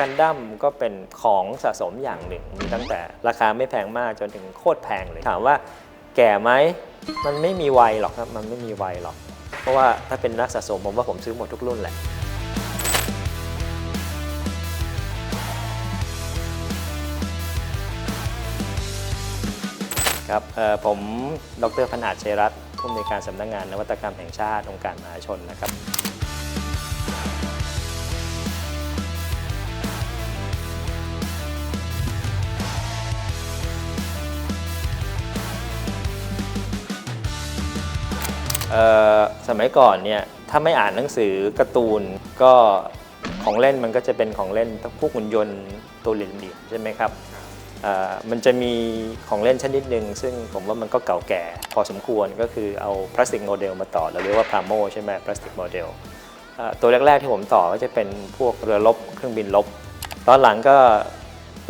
กันดั้มก็เป็นของสะสมอย่างหนึ่ง มีตั้งแต่ราคาไม่แพงมากจนถึงโคตรแพงเลย ถามว่าแก่ไหม มันไม่มีวัยหรอกครับ มันไม่มีวัยหรอก เพราะว่าถ้าเป็นนักสะสมผมว่าผมซื้อหมดทุกรุ่นแหละครับผมดรพนาถชัยรัตน์ผู้อำนวยการสำนักงานนวัตกรรมแห่งชาติองค์การมหาชนนะครับ สมัยก่อนเนี่ยถ้าไม่อ่านหนังสือการ์ตูนก็ของเล่นมันก็จะเป็นของเล่นพวกหุ่นยนต์ตัวเหลี่ยมๆใช่ไหมครับมันจะมีของเล่นชนิดหนึ่งซึ่งผมว่ามันก็เก่าแก่ พอสมควรก็คือเอาพลาสติกโมเดลมาต่อเราเรียกว่าพาโมใช่ไหมพลาสติกโมเดลตัวแรก ๆที่ผมต่อก็จะเป็นพวกเรือรบเครื่องบินรบตอนหลังก็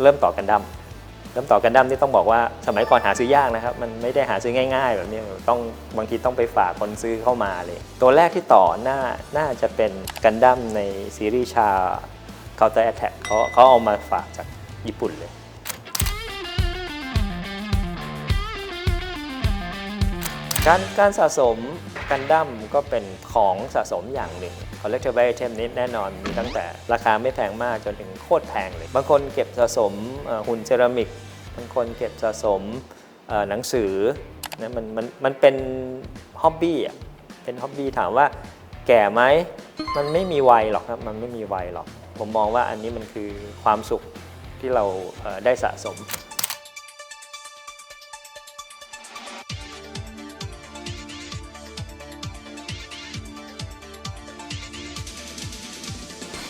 เริ่มต่อกันดั้ม เริ่มต่อกันดั้มที่ต้องบอกว่าสมัยก่อนหาซื้อยากนะครับ มันไม่ได้หาซื้อง่าย ๆ แบบนี้ต้องบางทีต้องไปฝากคนซื้อเข้ามาเลย ตัวแรกที่ต่อน่าน่าจะเป็นกันดั้มในซีรีส์ชา Counter Attack เขาเขาเอามาฝากจากญี่ปุ่นเลยการการสะสมกันดั้มก็เป็นของสะสมอย่างหนึ่ง collectible item นี้แน่นอนมีตั้งแต่ราคาไม่แพงมากจนถึงโคตรแพงเลย บางคนเก็บสะสมหุ่นเซรามิก บางคนเก็บสะสมหนังสือนะมันมันมันเป็นฮ็อบบี้อะเป็นฮ็อบบี้ถามว่าแก่ไหมมันไม่มีวัยหรอกครับมันไม่มีวัยหรอก ผมมองว่าอันนี้มันคือความสุขที่เราได้สะสม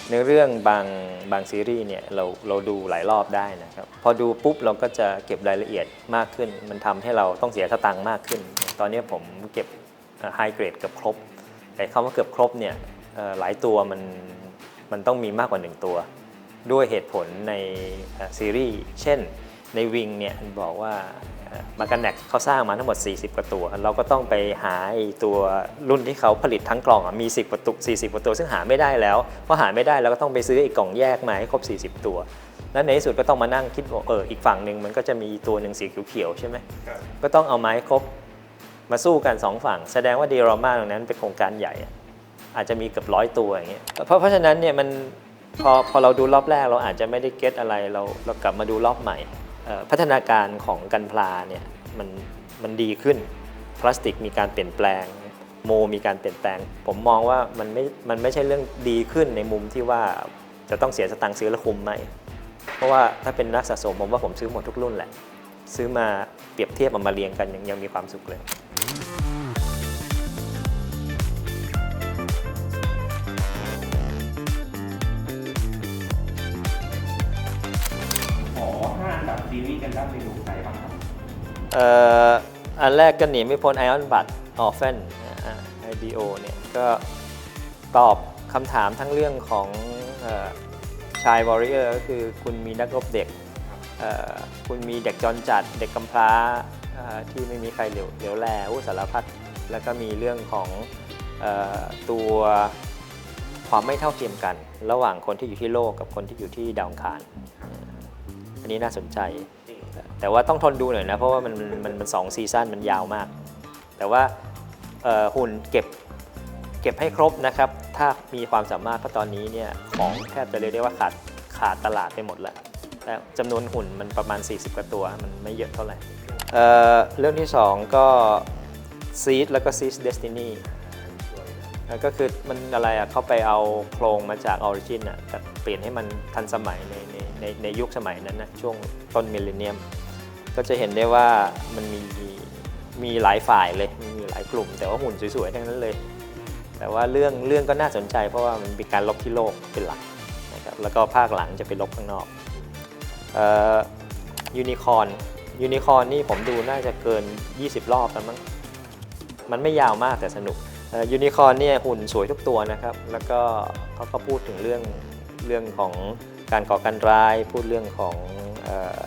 เนเรื่องบางบางซีรีส์เนี่ยเราเราดูหลายรอบได้นะครับ พอดูปุ๊บเราก็จะเก็บรายละเอียดมากขึ้น มันทำให้เราต้องเสียสตังค์มากขึ้น ตอนนี้ผมเก็บไฮเกรดเกือบครบ แต่คำว่าเกือบครบเนี่ยหลายตัวมันมันต้องมีมากกว่า 1 ตัว ด้วยเหตุผลในซีรีส์เช่น ในวิงเนี่ยมันบอกว่ามากันแนกเขาสร้างมาทั้งหมด 40กว่าตัว เราก็ต้องไปหาไอ้ตัวรุ่นที่เขาผลิตทั้งกล่องอะมี 10กว่าตัว40กว่าตัว ซึ่งหาไม่ได้แล้วพอหาไม่ได้เราก็ต้องไปซื้ออีกกล่องแยกมาให้ครบ 40 ตัว แล้วในที่สุดก็ต้องมานั่งคิดว่าเอออีกฝั่งหนึ่งมันก็จะมีตัวหนึ่งสีเขียวๆใช่ไหมก็ต้องเอาไมาให้ครบมาสู้กันสองฝั่ง แสดงว่าดีราม่าตรงนั้นเป็นโครงการใหญ่อะอาจจะมีเกือบร้อยตัวอย่างเงี้ยเพราะเพราะฉะนั้นเนี่ยมันพอพอเราดูรอบแรกเราอาจจะไม่ได้เก็ตอะไรเราเรากลับมาดูรอบใหม่เอ่อ พัฒนาการของกันพลาเนี่ยมันมันดีขึ้น พลาสติกมีการเปลี่ยนแปลง โมมีการเปลี่ยนแปลง ผมมองว่ามันไม่มันไม่ใช่เรื่องดีขึ้นในมุมที่ว่าจะต้องเสียสตังค์ซื้อและคุ้มไหมเพราะว่าถ้าเป็นนักสะสมผมว่าผมซื้อหมดทุกรุ่นแหละ ซื้อมาเปรียบเทียบเอามาเรียงกันยังยังมีความสุขเลย ซีรีส์กันดั้มในดวงใจบ้างครับเอ่ออันแรกก็หนีไม่พ้นไอออนบัตออฟเฟนไอบีโอเนี่ย ก็ตอบคำถามทั้งเรื่องของออชายวอริเออร์ก็คือคุณมีนักรบเด็ก คุณมีเด็กจรจัด เด็กกำพร้าที่ไม่มีใครเหลียวเหลียวแลอุสารพัดแล้วก็มีเรื่องของออตัวความไม่เท่าเทียมกัน ระหว่างคนที่อยู่ที่โลกกับคนที่อยู่ที่ดาวคาร นนี้น่าสนใจ แต่ว่าต้องทนดูหน่อยนะ เพราะว่ามันมันมันมันสองซีซั่นมันยาวมาก แต่ว่าเอ่อหุ่นเก็บเก็บให้ครบนะครับ ถ้ามีความสามารถเพราะตอนนี้เนี่ยของแทบจะเรียกได้ว่าขาดขาดตลาดไปหมดแล้วแต่จำนวนหุ่นมันประมาณ 40กว่าตัว มันไม่เยอะเท่าไหร่เอ่อเรื่องที่ 2 ก็ Seed แล้วก็ Seed Destiny แล้วก็คือมันอะไรอะเขาไปเอาโครงมาจากออริจินอะแต่เปลี่ยนให้มันทันสมัยในใน ในในยุคสมัยนั้นนะช่วงต้นมิลเลนเนียม ก็จะเห็นได้ว่ามันมีมีหลายฝ่ายเลยมีหลายกลุ่ม แต่ว่าหุ่นสวยๆทั้งนั้นเลย แต่ว่าเรื่องเรื่องก็น่าสนใจเพราะว่ามันมีการลบที่โลกเป็นหลักนะครับแล้วก็ภาคหลังจะไปลบข้างนอกยูนิคอนยูนิคอนนี่ผมดูน่าจะเกิน 20 รอบแล้วมั้งมันไม่ยาวมากแต่สนุกยูนิคอร์เนี่ยหุ่นสวยทุกตัวนะครับ แล้วก็เขาก็พูดถึงเรื่องเรื่องของ การก่อการร้ายพูดเรื่องของออ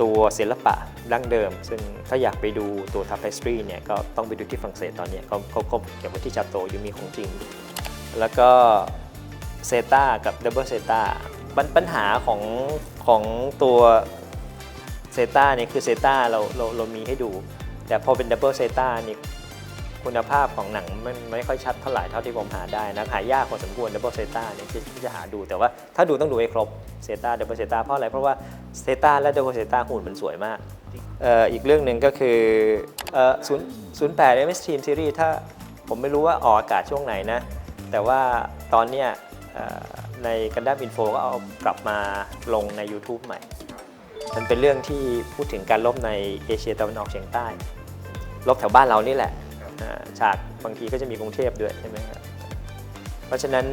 ตัวศิลปะดั้งเดิม ซึ่งถ้าอยากไปดูตัว tapestry เนี่ยก็ต้องไปดูที่ฝรั่งเศสตอนนี้เขาเขาเขาเก็บไว้ที่ชาโตยูมีของจริง แล้วก็เซตากับดับเบิลเซตาปัญปัญหาของของตัวเซตาเนี่ยคือเซตาเราเราเรามีให้ดู แต่พอเป็นดับเบิลเซตานี่ คุณภาพของหนังมันไม่ค่อยชัดเท่าไหร่เท่าที่ผมหาได้นะหายากพอสมควรดับเบิลเซต้าเนี่ยที่จะหาดูแต่ว่าถ้าดูต้องดูให้ครบเซต้าดับเบิลเซต้าเพราะอะไรเพราะว่าเซต้าและดับเบิลเซต้าหุ่นมันสวยมากเอ่ออีกเรื่องหนึ่งก็คือเอ่อศูนย์ศูนย์แปด MS Team Series ถ้าผมไม่รู้ว่าออกอากาศช่วงไหนนะ แต่ว่าตอนเนี้ยในกันดั้มอินโฟก็เอากลับมาลงใน YouTube ใหม่ มันเป็นเรื่องที่พูดถึงการลบในเอเชียตะวันออกเฉียงใต้ ลบแถวบ้านเรานี่แหละ ฉากบางทีก็จะมีกรุงเทพด้วยใช่ไหมครับเพราะฉะนั้น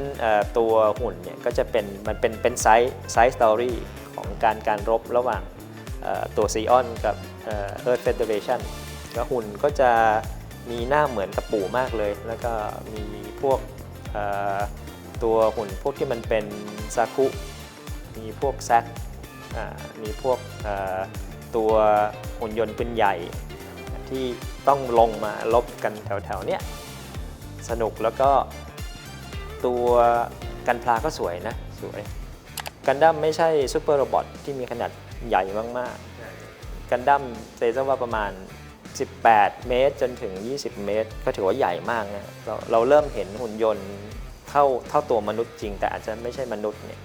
ตัวหุ่นเนี่ยก็จะเป็นมันเป็นเป็นไซส์ไซส์สตอรี่ของการการรบระหว่างตัวซีออนกับเอ่อ Earth Federation แล้วหุ่นก็จะมีหน้าเหมือนกับปู่มากเลย แล้วก็มีพวกตัวหุ่นพวกที่มันเป็นซาคุมีพวกแซกมีพวกตัวหุ่นยนต์ปืนใหญ่ ที่ต้องลงมาลบกันแถวๆเนี้ยสนุกแล้วก็ตัวกันพลาก็สวยนะ สวย กันดั้มไม่ใช่ซูเปอร์โรบอทที่มีขนาดใหญ่มากๆ กันดั้มเซซว่าประมาณ 18 เมตรจนถึง 20 เมตร ก็ถือว่าใหญ่มากนะเราเราเริ่มเห็นหุ่นยนต์เท่าเท่าตัวมนุษย์จริง แต่อาจจะไม่ใช่มนุษย์เนี่ย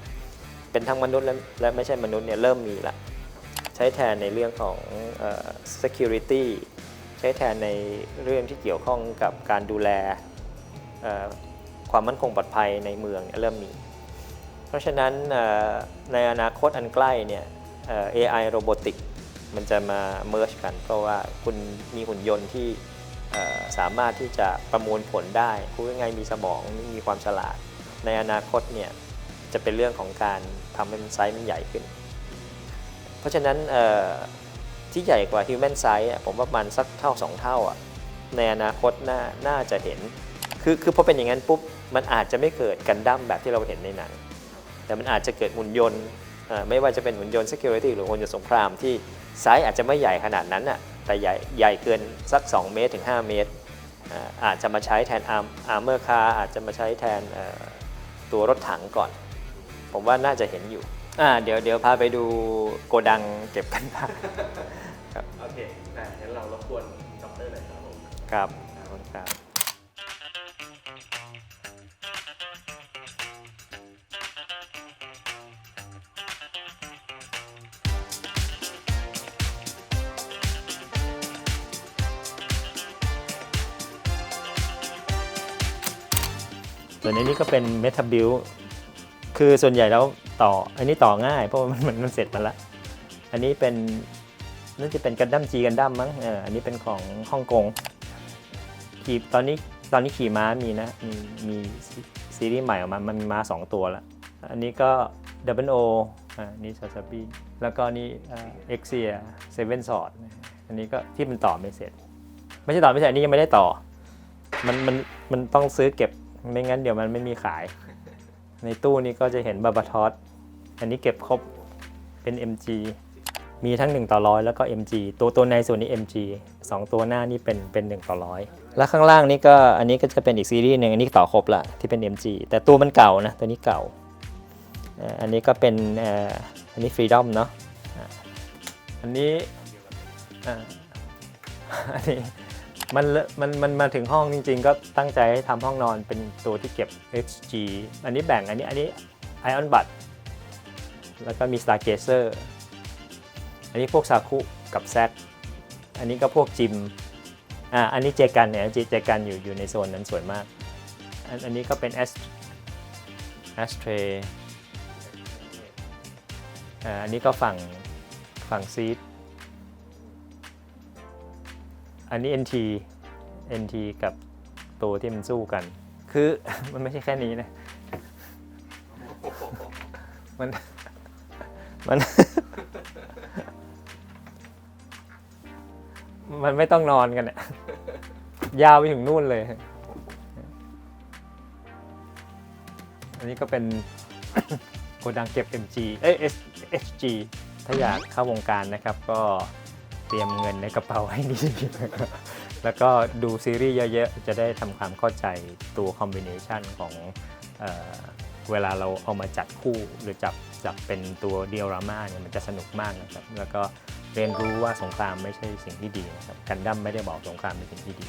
เป็นทั้งมนุษย์และและไม่ใช่มนุษย์เนี่ยเริ่มมีละ ใช้แทนในเรื่องของ security ใช้แทนในเรื่องที่เกี่ยวข้องกับการดูแลความมั่นคงปลอดภัยในเมืองเเริ่มมี เพราะฉะนั้นในอนาคตอันใกล้เนี่ย AI โรบอติกมันจะมา merge กัน เพราะว่าคุณมีหุ่นยนต์ที่สามารถที่จะประมวลผลได้พูดง่ายมีสมองมีความฉลาด ในอนาคตเนี่ยจะเป็นเรื่องของการทำให้มันไซส์มันใหญ่ขึ้น เพราะฉะนั้น ที่ใหญ่กว่า Human Size อะผมว่าประมาณสักเท่า 2 เท่าอะในอนาคตน่าน่าจะเห็น คือคือพอเป็นอย่างนั้นปุ๊บ มันอาจจะไม่เกิดกันดั้มแบบที่เราเห็นในหนัง แต่มันอาจจะเกิดหุ่นยนต์ไม่ว่าจะเป็นหุ่นยนต์ Security หรือหุ่นยนต์สงครามที่ไซส์อาจจะไม่ใหญ่ขนาดนั้นอะแต่ใหญ่ใหญ่เกินสัก 2 เมตรถึง 5 เมตร อาจจะมาใช้แทนอาร์อาร์เมอร์คาอาจจะมาใช้แทนตัวรถถังก่อน ผมว่าน่าจะเห็นอยู่ เดี๋ยวเดี๋ยวพาไปดูโกดังเก็บกันผ้า โอเคอะงั้นเรารบกวนด็อกเตอร์หน่อยครับผมครับขอบคุณครับส่วนอันนี้ก็เป็นเมท a บิลคือส่วนใหญ่แล้วต่อ อันนี้ต่อง่ายเพราะว่ามันมันมันเสร็จมาแล้ว อันนี้เป็น น่าจะเป็นกันดั้มจีกันดั้มมั้งเอออันนี้เป็นของฮ่องกงขี่ตอนนี้ตอนนี้ขี่ม้ามีนะมีมีซีรีส์ใหม่ออกมา มันมีม้า 2 ตัวแล้ว อันนี้ก็ดับเบิลโออ่านี่ซาซาบีแล้วก็นี่เอ็กเซียเซเว่นสอดอันนี้ก็ที่มันต่อไม่เสร็จ ไม่ใช่ต่อไม่เสร็จอันนี้ยังไม่ได้ต่อ มันมันมันต้องซื้อเก็บไม่งั้นเดี๋ยวมันไม่มีขาย ในตู้นี้ก็จะเห็นบาบาทอสอันนี้เก็บครบเป็น MG มีทั้ง 1 ต่อร้อยแล้วก็ MG ตัวตัวในส่วนนี้ MG 2 ตัวหน้านี่เป็นเป็น 1 ต่อร้อยแล้วข้างล่างนี่ก็อันนี้ก็จะเป็นอีกซีรีส์หนึ่งอันนี้ต่อครบละที่เป็น MG แต่ตัวมันเก่านะตัวนี้เก่าอันนี้ก็เป็นอันนี้ Freedom เนาะอันนี้อันนี้มันเลอะมันมันมาถึงห้องจริง ๆ ก็ตั้งใจให้ทำห้องนอนเป็นตัวที่เก็บ HG อันนี้แบ่งอันนี้อันนี้ Ion Bud แล้วก็มี Stargazer อันนี้พวกซาคุกับแซกอันนี้ก็พวกจิมอ่าอันนี้เจกันเนี่ยเจเจกันอยู่อยู่ในโซนนั้นสวยมาก อันอันนี้ก็เป็นแอสแอสเทรอ่าอันนี้ก็ฝั่งฝั่งซีดอันนี้ NT NT กับตัวที่มันสู้กัน คือ มันไม่ใช่แค่นี้นะมันมัน มันไม่ต้องนอนกันอะยาวไปถึงนู่นเลย อันนี้ก็เป็น โกดังเก็บ MG เอ้ย S- HG ถ้าอยากเข้าวงการนะครับ ก็เตรียมเงินในกระเป๋าให้ดี แล้วก็ดูซีรีส์เยอะๆ จะได้ทำความเข้าใจตัวคอมบิเนชันของเออเวลาเราเอามาจัดคู่หรือจับจับเป็นตัวเดียราม่าเนี่ยมันจะสนุกมากนะครับ แล้วก็ เรียนรู้ว่าสงครามไม่ใช่สิ่งที่ดีนะครับกันดั้มไม่ได้บอกสงครามเป็นสิ่งที่ดี